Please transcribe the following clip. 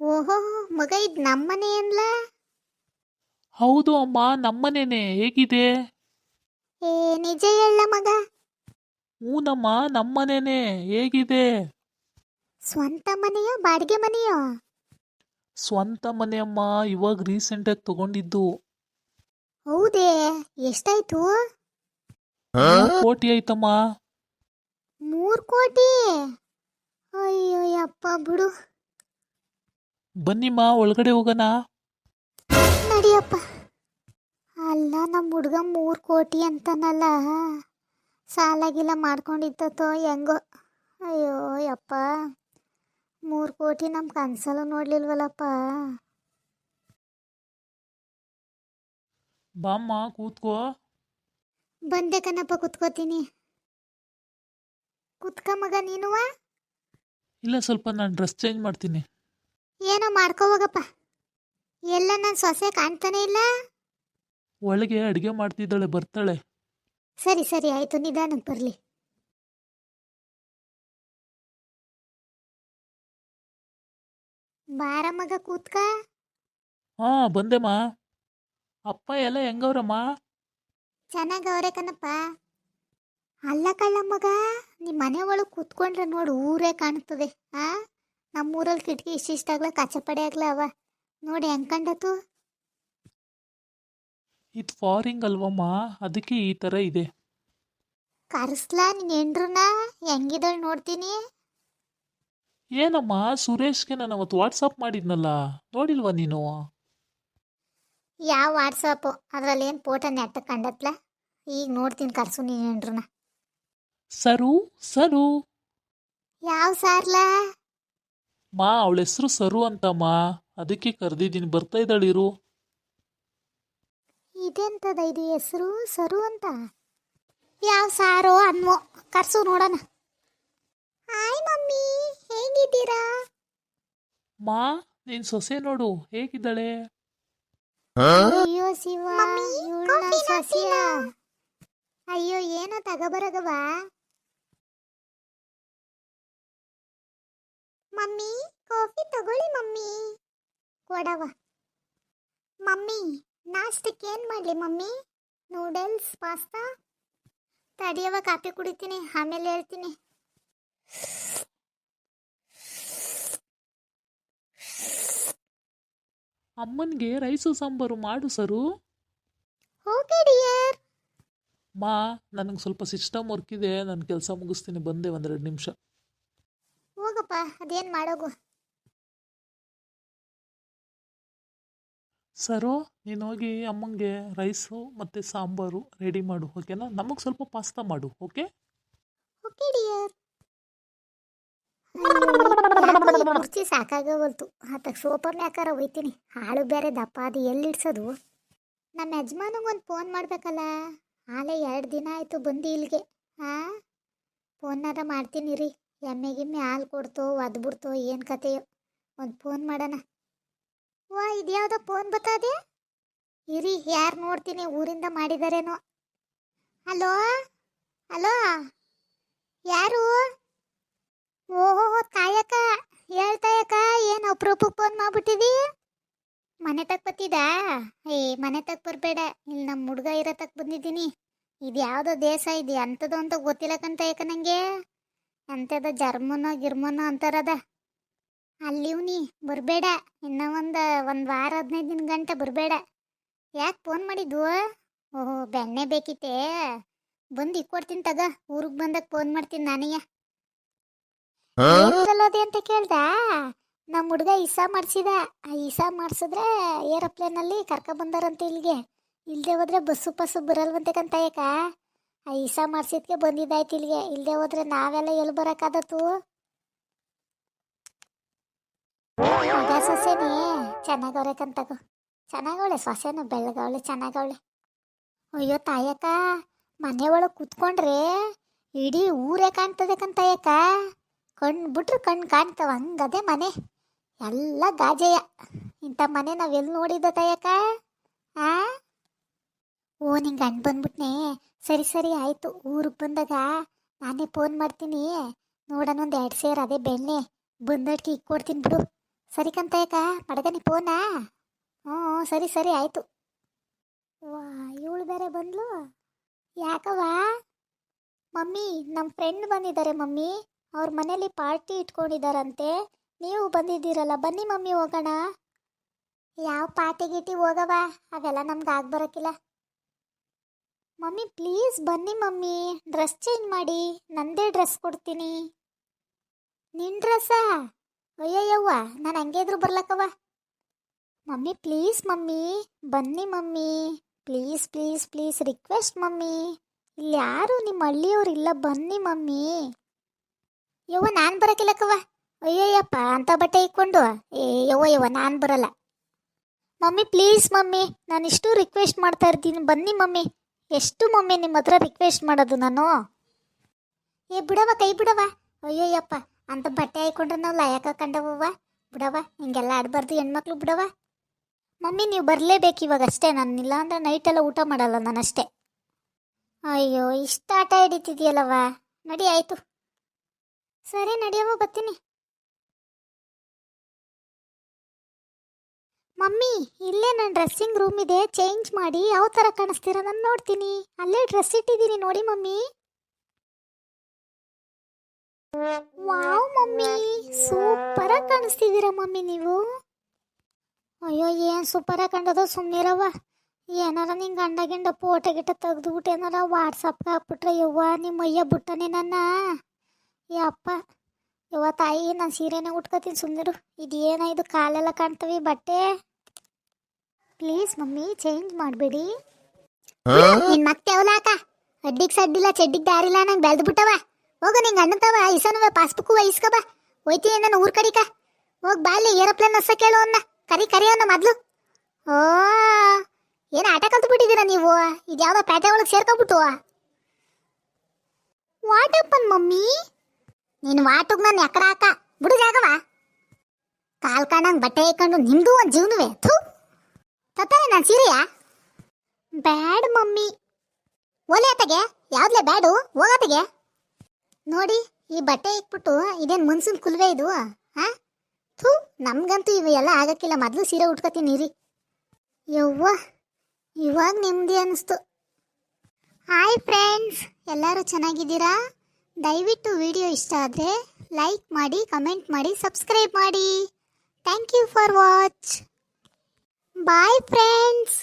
ಓಹೋ ಮಗ ಇದು ನಮ್ಮನೆ ಅನ್ಲ? ಹೌದು ಅಮ್ಮ ನಮ್ಮನೇನೆ ಹೇಗಿದೆ? ಏ ನಿಜ ಹೇಳ ಮಗ. ಹೂನಮ್ಮ ನಮ್ಮನೇನೆ ಹೇಗಿದೆ? ಸ್ವಂತ ಮನೆಯೋ ಬಾಡಿಗೆ ಮನೆಯೋ? ಸ್ವಂತ ಮನೆ ಅಮ್ಮ ಇವಾಗ ರೀಸೆಂಟಾಗಿ ತಗೊಂಡಿದ್ದು. ಹೌದೇ ಎಷ್ಟಾಯ್ತು? ಕೋಟಿ ಆಯ್ತಮ್ಮ. ಮೂರು ಕೋಟಿ? ಅಯ್ಯೋ ಯಪ್ಪ ಬಿಡು. ಬನ್ನಿಮ್ಮ ಒಳಗಡೆ ಹೋಗೋಣ. ನಡಿಯಪ್ಪ. ಅಲ್ಲ ನಮ್ಮ ಹುಡುಗ ಮೂರು ಕೋಟಿ ಅಂತನಲ್ಲ. ಸಾಲಾಗಿಲ್ಲ ಮಾಡ್ಕೊಂಡಿದ್ದತೋ ಹೆಂಗೋ. ಅಯ್ಯೋ ಯಪ್ಪ. ಮೂರು ಕೋಟಿ ನಮ್ಮ ಕನಸಲ್ಲೂ ನೋಡ್ಲಿಲ್ವಲ್ಲಪ್ಪ. ಬಾಮ್ಮ ಕೂತ್ಕೋ. ಬಂದೆ ಕಣಪ್ಪ ಕುತ್ಕೋತೀನಿ. ಕುತ್ಕ ಮಗ ನೀನುವ ಇಲ್ಲ ಸ್ವಲ್ಪ ನಾನು ಡ್ರೆಸ್ ಚೇಂಜ್ ಮಾಡ್ತೀನಿ. ಏನೋ ಮಾಡ್ಕೋ ಹೋಗಪ್ಪ. ಎಲ್ಲ ನನ್ನ ಸೊಸೆ ಕಾಣ್ತಾನೆ ಇಲ್ಲ? ಒಳಗೆ ಅಡುಗೆ ಮಾಡ್ತಿದ್ದಾಳೆ ಬರ್ತಾಳೆ. ಸರಿ ಸರಿ ಆಯ್ತು ನಿಧಾನಕ್ಕೆ ಬರಲಿ. ಬಾರ ಮಗ ಕೂತ್ಕ? ಹಾ ಬಂದೆಮ್ಮ ಅಪ್ಪ ಎಲ್ಲ ಹೆಂಗವ್ರಮ್ಮ? ಚೆನ್ನಾಗವ್ರೆ ಕಣಪ್ಪ. ಅಲ್ಲ ಕಳ್ಳ ಮಗ ನಿಮ್ಮ ಮನೆ ಒಳಗೆ ಕೂತ್ಕೊಂಡ್ರೆ ನೋಡು ಊರೇ ಕಾಣ್ತದೆ ಆ? ನಮ್ಮೂರಲ್ಲಿ ಕಿಟಕಿ ಇಷ್ಟಿಷ್ಟಾಗ್ಲ ಇಷ್ಟ ಆಗ್ಲ ಅವ. ನೋಡಿ ಹೆಂಗ್ ಕಂಡತು? ಇದು ಫಾರಿಂಗ್ ಅಲ್ವಮ್ಮ ಅದಕ್ಕೆ ಈ ಥರ ಇದೆ. ಕರೆಸ್ಲಾ ನಿನ್ನ ಹೆಂಡ್ರನ್ನ? ಹೆಂಗಿದಳು ನೋಡ್ತೀನಿ? ಏನಮ್ಮ? ಸುರೇಶ್ಗೆ ನಾನು ಅವತ್ತು ವಾಟ್ಸಪ್ ಮಾಡಿದ್ನಲ್ಲ. ನೋಡಿಲ್ವಾ ನೀನು? ಯಾವ ವಾಟ್ಸಪ್ಪು? ಅದ್ರಲ್ಲಿ ಏನು ಫೋಟೋ ನೆಟ್ಟ ಕಂಡತ್ಲ? ಈಗ ನೋಡ್ತೀನಿ ಕರ್ಸು ನೀನು ಹೆಂಡ್ರನ್ನ. ಸರು? ಸರು? ಯಾವ ಸಾರ್ಲಾ? ಮಾ ಅವಳ ಹೆಸರು ಸರು ಅಂತಮ್ಮ ಅದಕ್ಕೆ ಕರೆದಿದ್ದೀನಿ ಬರ್ತಾ ಇದ್ದಾಳಿರು. ಇದೆಂತದ ಇದು ಹೆಸರು ಸರು ಅಂತ? ಯಾವ ಸಾರೋ ಅನ್ವೋ ಕರ್ಸು ನೋಡೋಣ. ಹಾಯ್ ಮಮ್ಮಿ ಹೇಗಿದ್ದೀರಾ? ಮಾ ನಿನ್ ಸೊಸೆ ನೋಡು ಹೇಗಿದ್ದಾಳೆ? ಅಯ್ಯೋ ಶಿವ ಇವ್ಳ್ ನನ್ ಸೊಸೆಯ. ಅಯ್ಯೋ ಏನೋ ತಗಬರಗವ? ಮಮ್ಮಿ ಕಾಫಿ ತಗೊಳ್ಳಿ ಮಮ್ಮಿ. ಕೊಡವ. ಮಮ್ಮಿ ನಾಷ್ಟಕ್ಕೆ ಏನು ಮಾಡ್ಲಿ ಮಮ್ಮಿ? Noodles pasta? ತಡಿಯವ ಕಾಫಿ ಕುಡಿತೀನಿ ಆಮೇಲೆ ಹೇಳ್ತೀನಿ. ಅಮ್ಮನಿಗೆ ರೈಸು ಸಾಂಬಾರು ಮಾಡು ಸರು. Okay dear. ಮಾ ನನಗೆ ಸ್ವಲ್ಪ ಸಿಸ್ಟಮ್ ವರ್ಕ್ ಇದೆ ನಾನು ಕೆಲಸ ಮುಗಿಸ್ತೀನಿ ಬಂದೆ ಒಂದೆರಡು ನಿಮಿಷ. ಹೋಗಪ್ಪ ಅದೇನ್ ಮಾಡೋಗು? ಸರು ನೀನು ಹೋಗಿ ಅಮ್ಮಂಗೆ ರೈಸು ಮತ್ತು ಸಾಂಬಾರು ರೆಡಿ ಮಾಡು ಓಕೆನಾ? ನಮಗೆ ಸ್ವಲ್ಪ ಪಾಸ್ತಾ ಮಾಡು ಓಕೆ? Okay dear. ಕುರ್ಚಿ ಸಾಕಾಗವಲ್ತು. ಆತಕ್ಕೆ ಸೋಪರ್ನ ಯಾಕಾರ ಒಯ್ತೀನಿ ಹಾಳು ಬೇರೆ ದಪ್ಪ ಅದು ಎಲ್ಲಿಡ್ಸೋದು? ನಮ್ಮ ಯಜಮಾನಿಗೆ ಒಂದು ಫೋನ್ ಮಾಡಬೇಕಲ್ಲ? ಆಲೆ ಎರಡು ದಿನ ಆಯಿತು ಬಂದು ಇಲ್ಲಿಗೆ. ಹಾಂ ಫೋನ್ನಾರ ಮಾಡ್ತೀನಿ ರೀ. ಎಮ್ಮೆ ಗಿಮ್ಮೆ ಹಾಲು ಕೊಡ್ತೋ ಒದ್ಬಿಡ್ತೋ ಏನು ಕತೆಯೋ ಒಂದು ಫೋನ್ ಮಾಡೋಣ. ವಾ, ಇದ್ಯಾವುದೋ ಫೋನ್ ಬತ್ತದೆ ಇರಿ, ಯಾರು ನೋಡ್ತೀನಿ, ಊರಿಂದ ಮಾಡಿದಾರೇನೋ. ಹಲೋ? ಹಲೋ? ಯಾರು? ಓಹೋ ತಾಯಕ್ಕ ಹೇಳ್ತಾಯಕ್ಕ ಏನು ಅಪ್ರೂಪಕ್ಕೆ ಫೋನ್ ಮಾಡ್ಬಿಟ್ಟಿದಿ? ಮನೆ ತಕ್ಕ ಬತ್ತಿದಾ ಏ, ಮನೆ ತಕ್ ಬರಬೇಡ. ಇಲ್ಲಿ ನಮ್ಮ ಹುಡುಗ ಇರೋ ತಕ್ಕ ಬಂದಿದ್ದೀನಿ. ಇದು ಯಾವುದೋ ದೇಶ ಇದೆ ಅಂಥದ್ದು ಅಂತ ಗೊತ್ತಿಲ್ಲ ಕಂತ ನನಗೆ ಎಂಥದ ಜರ್ಮನ ಗಿರ್ಮನ ಅಂತಾರದ. ಅಲ್ಲಿವ್ನಿ ಬರಬೇಡ ಇನ್ನ ಒಂದು ಒಂದು ವಾರ ಹದಿನೈದು ದಿನ ಗಂಟೆ ಬರಬೇಡ. ಯಾಕೆ ಫೋನ್ ಮಾಡಿದ್ವು? ಓಹೋ ಬೆಣ್ಣೆ ಬೇಕಿತ್ತೇ? ಬಂದು ಇಕ್ಕೊಡ್ತೀನಿ ತಗ ಊರಿಗೆ ಬಂದಾಗ ಫೋನ್ ಮಾಡ್ತೀನಿ ನಾನೀಯ. ಚಲೋದೆ ಅಂತ ಕೇಳ್ದ? ನಮ್ಮ ಹುಡುಗ ಇಸಾ ಮಾಡಿಸಿದ. ಆ ಇಸಾ ಮಾಡಿಸಿದ್ರೆ ಏರೋಪ್ಲೇನಲ್ಲಿ ಕರ್ಕೊ ಬಂದಾರಂತೆ ಇಲ್ಲಿಗೆ. ಇಲ್ಲದೆ ಹೋದ್ರೆ ಬಸ್ಸು ಪಸ್ಸು ಬರಲ್ವಂತೆ ಕಂತಾಯಕ. ಮಾಡ್ಸಿದ್ಕೆ ಮಾಡಿಸಿದ್ಕೆ ಬಂದಿದ್ದಾಯ್ತು ಇಲ್ಲಿಗೆ. ಇಲ್ಲದೆ ಹೋದ್ರೆ ನಾವೆಲ್ಲ ಎಲ್ಲಿ ಬರೋಕ್ಕಾದತ್ತು? ಮಗ ಸೊಸೆನೇ. ಚೆನ್ನಾಗವ್ರೆ ಕಂತಗು ಚೆನ್ನಾಗವಳೆ ಸೊಸೆನು ಬೆಳ್ಳಗವಳೆ ಚೆನ್ನಾಗವಳೆ ಅಯ್ಯೋ ತಾಯಕ್ಕ, ಮನೆ ಒಳಗೆ ಕೂತ್ಕೊಂಡ್ರೆ ಇಡೀ ಊರೇ ಕಾಣ್ತದೆ ಕಂತಾಯಕ್ಕ ಕಣ್ಣು ಬಿಟ್ರು ಕಣ್ಣು ಕಾಣ್ತವ ಹಂಗದೆ ಮನೆ. ಎಲ್ಲ ಗಾಜೆಯ. ಇಂಥ ಮನೆ ನಾವೆಲ್ಲಿ ನೋಡಿದ್ದ ತಾಯಕ್ಕ? ಆ? ಓ, ನಿಂಗೆ ಅಣ್ಣ ಬಂದ್ಬಿಟ್ನೆ? ಸರಿ ಸರಿ, ಆಯಿತು. ಊರಿಗೆ ಬಂದಾಗ ನಾನೇ ಫೋನ್ ಮಾಡ್ತೀನಿ. ನೋಡೋಣ ಒಂದು ಎರಡು ಸೇರು ಅದೇ ಬೆಣ್ಣೆ. ಬಂದಟ್ಗೆ ಇಕ್ಕೊಡ್ತೀನಿ ಬಿಡು. ಸರಿ ಕಂತಾಯಕ ಮಡಗನಿ ಫೋನಾ? ಹ್ಞೂ ಸರಿ ಸರಿ, ಆಯಿತು. ವಾ, ಇವಳು ಬೇರೆ ಬಂದ್ಲು? ಯಾಕವ್ವ? ಮಮ್ಮಿ ನಮ್ಮ ಫ್ರೆಂಡ್ ಬಂದಿದ್ದಾರೆ ಮಮ್ಮಿ. ಅವ್ರ ಮನೇಲಿ ಪಾರ್ಟಿ ಇಟ್ಕೊಂಡಿದ್ದಾರಂತೆ ನೀವು ಬಂದಿದ್ದೀರಲ್ಲ, ಬನ್ನಿ ಮಮ್ಮಿ ಹೋಗೋಣ. ಯಾವ ಪಾರ್ಟಿ ಗೀಟಿ ಹೋಗವ ಅವೆಲ್ಲ ನಮ್ಗೆ ಆಗ ಬರೋಕ್ಕಿಲ್ಲ ಮಮ್ಮಿ ಪ್ಲೀಸ್ ಬನ್ನಿ ಮಮ್ಮಿ. ಡ್ರೆಸ್ ಚೇಂಜ್ ಮಾಡಿ. ನಂದೇ ಡ್ರೆಸ್ ಕೊಡ್ತೀನಿ. ನಿನ್ನ ಡ್ರೆಸ್ಸಾ ಅಯ್ಯಯ್ಯವ್ವ, ನಾನು ಹಂಗೆ ಇದ್ರು ಬರ್ಲಕ್ಕವ ಮಮ್ಮಿ ಪ್ಲೀಸ್ ಮಮ್ಮಿ, ಬನ್ನಿ mummy. Please please please request mummy. ಇಲ್ಲಿ ಯಾರು ನಿಮ್ಮ ಹಳ್ಳಿಯವ್ರು ಇಲ್ಲ, ಬನ್ನಿ ಮಮ್ಮಿ. ಯವ್ವ, ನಾನು ಬರಕಿಲ್ಲಕ್ಕವ್ವ. ಅಯ್ಯಯ್ಯಪ್ಪ, ಅಂತ ಬಟ್ಟೆ ಇಕ್ಕೊಂಡು. ಏ, ಯವ್ವ ಯವ್ವ, ನಾನು ಬರಲ್ಲ. ಮಮ್ಮಿ ಪ್ಲೀಸ್ ಮಮ್ಮಿ, ನಾನು ಇಷ್ಟು ರಿಕ್ವೆಸ್ಟ್ ಮಾಡ್ತಾ ಇರ್ತೀನಿ. ಬನ್ನಿ ಮಮ್ಮಿ. ಎಷ್ಟು ಮಮ್ಮಿ ನಿಮ್ಮ ಹತ್ರ ರಿಕ್ವೆಸ್ಟ್ ಮಾಡೋದು ನಾನು? ಏ ಬಿಡವ ಕೈ ಬಿಡವ ಅಯ್ಯಯ್ಯಪ್ಪ, ಅಂತ ಬಟ್ಟೆ ಹಾಕೊಂಡ್ರೆ ನಾವು ಲಯಕ ಕಂಡವವ್ವ ಬಿಡವ ಹಿಂಗೆಲ್ಲ ಆಡಬಾರ್ದು ಹೆಣ್ಮಕ್ಳು ಬಿಡವ ಮಮ್ಮಿ, ನೀವು ಬರಲೇಬೇಕು ಇವಾಗ ಅಷ್ಟೇ. ನಾನು ಇಲ್ಲ ಅಂದ್ರೆ ನೈಟೆಲ್ಲ ಊಟ ಮಾಡಲ್ಲ ನಾನು ಅಷ್ಟೇ. ಅಯ್ಯೋ, ಇಷ್ಟು ಆಟ ಹಿಡಿತಿದ್ಯಲ್ಲವ ನಡಿ, ಆಯ್ತು. ಸರಿ ನಡಿಯವ ಬರ್ತೀನಿ. ಮಮ್ಮಿ, ಇಲ್ಲೇ ನನ್ನ ಡ್ರೆಸ್ಸಿಂಗ್ ರೂಮ್ ಇದೆ ಚೇಂಜ್ ಮಾಡಿ, ಯಾವ ಥರ ಕಾಣಿಸ್ತೀರ ನಾನು ನೋಡ್ತೀನಿ. ಅಲ್ಲೇ ಡ್ರೆಸ್ ಇಟ್ಟಿದ್ದೀನಿ ನೋಡಿ ಮಮ್ಮಿ. ವಾವ್ ಮಮ್ಮಿ, ಸೂಪರ್ ಆಗಿ ಕಾಣಿಸ್ತಿದ್ದೀರಾ ಮಮ್ಮಿ ನೀವು. ಅಯ್ಯೋ, ಏನು ಸೂಪರ್ ಆಗಿ ಸುಮ್ಮನೆ ಸುಮ್ಮನಿರವ್ವ ಏನಾರ ನಿಂಗೆ ಗಂಡ ಗಿಂಡ ಫೋಟೋ ಗಿಟ ತೆಗ್ದುಬಿಟ್ಟು ಏನಾರ ವಾಟ್ಸಪ್ಗೆ ಹಾಕ್ಬಿಟ್ರೆ ಯವ್ವ ನಿಮ್ಮ ಅಯ್ಯ ಬಿಟ್ಟನೆ ನನ್ನ. ಯಪ್ಪ, ಯವ್ವ ತಾಯಿ, ನಾನು ಸೀರೆನೇ ಉಟ್ಕೋತೀನಿ ಸುಮ್ಮನಿರು ಇದೇನ ಇದು ಕಾಲೆಲ್ಲ ಕಾಣ್ತವಿ ಬಟ್ಟೆ? ಪ್ಲೀಸ್ ಮಮ್ಮಿ ಚೇಂಜ್ ಮಾಡಬೇಡಿ. ನಿನ್ ಮತ್ತೆ ಅವಲಾಕ ಅಡ್ಡಿಗೆ ಸಡ್ಡಿಲ್ಲ ಚೆಡ್ಡಿಗೆ ದಾರಿಲ್ಲ ನಂಗೆ ಬೆಳ್ದು ಬಿಟ್ಟವ. ಹೋಗು ನಿಂಗೆ ಅಣ್ಣತವ ಇಸನುವೆ ಪಾಸ್ಬುಕ್ ಇಸ್ಕಬ ಹೋಯ್ತೀನಿ ನನ್ನ ಊರ್ ಕಡಿಕ. ಹೋಗ್ ಬಾಲಿ ಏರೋಪ್ಲೇನ್ ಹೊಸ ಕೇಳು ಅನ್ನ ಕರಿ ಕರಿ ಅವನ ಮೊದ್ಲು. ಓ ಏನು ಆಟ ಕಲ್ತು ಬಿಟ್ಟಿದ್ದೀರಾ ನೀವು? ಇದು ಯಾವುದೋ ಪ್ಯಾಟೆ ಒಳಗೆ ಸೇರ್ಕೊಬಿಟ್ಟು ವಾಟಪ್ಪನ್ ಮಮ್ಮಿ? ನೀನು ವಾಟುಗ್ ನಾನು ಎಕಡ ಹಾಕ. ಬಿಡು ಜಾಗವ. ಕಾಲ್ ಕಾಣಂಗ್ ಬಟ್ಟೆ ಹಾಕೊಂಡು ನಿಮ್ದು ಒಂದು ಜೀವನವೇ. ಥೂ. ತತ್ತಾನೆ ನಾನು ಸೀರೆಯಾ? ಬ್ಯಾಡ್ ಮಮ್ಮಿ. ಒಲೆ ಅತ್ತಗೆ? ಯಾವ್ದ್ಲೆ ಬ್ಯಾಡು? ಹೋಗತ್ತಗೆ ನೋಡಿ, ಈ ಬಟ್ಟೆ ಇಕ್ಬಿಟ್ಟು ಇದೇನು ಮುನ್ಸಿನ ಕುಲ್ವೆ ಇದು ಹಾ ಥೂ, ನಮಗಂತೂ ಇವೆಲ್ಲ ಆಗಕ್ಕಿಲ್ಲ. ಮೊದಲು ಸೀರೆ ಉಟ್ಕೋತೀನಿ ರೀ ಯವ್ವ, ಇವಾಗ ನೆಮ್ಮದಿ ಅನಿಸ್ತು. ಹಾಯ್ ಫ್ರೆಂಡ್ಸ್, ಎಲ್ಲರೂ ಚೆನ್ನಾಗಿದ್ದೀರಾ? ದಯವಿಟ್ಟು ವಿಡಿಯೋ ಇಷ್ಟ ಆದರೆ ಲೈಕ್ ಮಾಡಿ, ಕಮೆಂಟ್ ಮಾಡಿ, ಸಬ್ಸ್ಕ್ರೈಬ್ ಮಾಡಿ. Thank you for watch. Bye friends